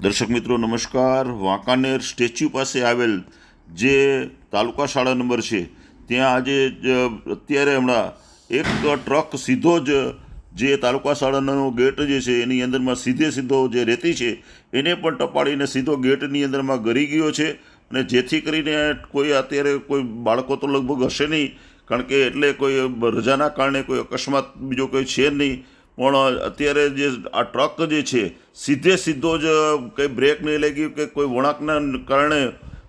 દર્શક મિત્રો, નમસ્કાર. વાંકાનેર સ્ટેચ્યુ પાસે આવેલ જે તાલુકા શાળા નંબર છે, ત્યાં આજે અત્યારે હમણાં એક ટ્રક સીધો જ જે તાલુકા શાળાનો ગેટ જે છે, એની અંદરમાં સીધે સીધો જે રેતી છે, એને પણ ટપાડીને સીધો ગેટની અંદરમાં ગરી ગયો છે અને જેથી કરીને કોઈ અત્યારે કોઈ બાળકો તો લગભગ હશે નહીં, કારણ કે એટલે કોઈ રજાના કારણે કોઈ અકસ્માત બીજો કોઈ છે નહીં. પણ અત્યારે જે આ ટ્રક જે છે, સીધે સીધો જ કંઈ બ્રેક નહીં લાગ્યું કે કોઈ વળાંકના કારણે,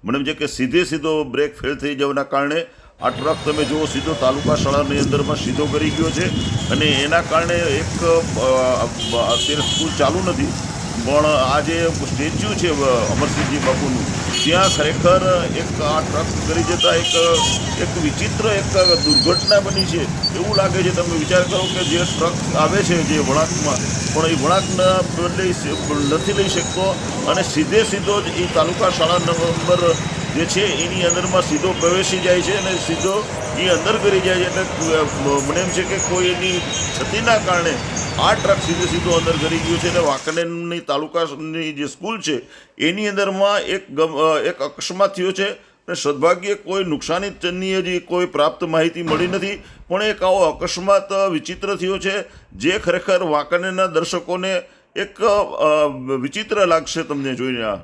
મને છે કે સીધે સીધો બ્રેક ફેલ થઈ જવાના કારણે આ ટ્રક તમે જુઓ, સીધો તાલુકા શાળાની અંદરમાં સીધો કરી ગયો છે. અને એના કારણે એક અત્યારે સ્કૂલ ચાલુ નથી. પણ આ જે સ્ટેચ્યુ છે અમરસિંહજી બાપુનું, ત્યાં ખરેખર એક આ ટ્રક કરી જતા એક એક વિચિત્ર, એક દુર્ઘટના બની છે. એવું લાગે છે, તમે વિચાર કરો કે જે ટ્રક આવે છે, જે વળાંકમાં, પણ એ વળાંકના બદલે નથી લઈ શકતો. અને સીધે સીધો જ એ તાલુકા શાળા નંબર જે છે, એની અંદરમાં સીધો પ્રવેશી જાય છે અને સીધો એ અંદર કરી જાય છે. એટલે મને એમ છે કે કોઈ એની ક્ષતિના કારણે આ ટ્રક સીધે સીધો અંદર કરી ગયો છે. અને વાંકાનેરની તાલુકાની જે સ્કૂલ છે, એની અંદરમાં એક ગમ એક અકસ્માત થયો છે અને સદભાગ્યે કોઈ નુકસાની તેની હજી કોઈ પ્રાપ્ત માહિતી મળી નથી. પણ એક આવો અકસ્માત વિચિત્ર થયો છે, જે ખરેખર વાંકનેના દર્શકોને એક વિચિત્ર લાગશે તમને જોઈને આ.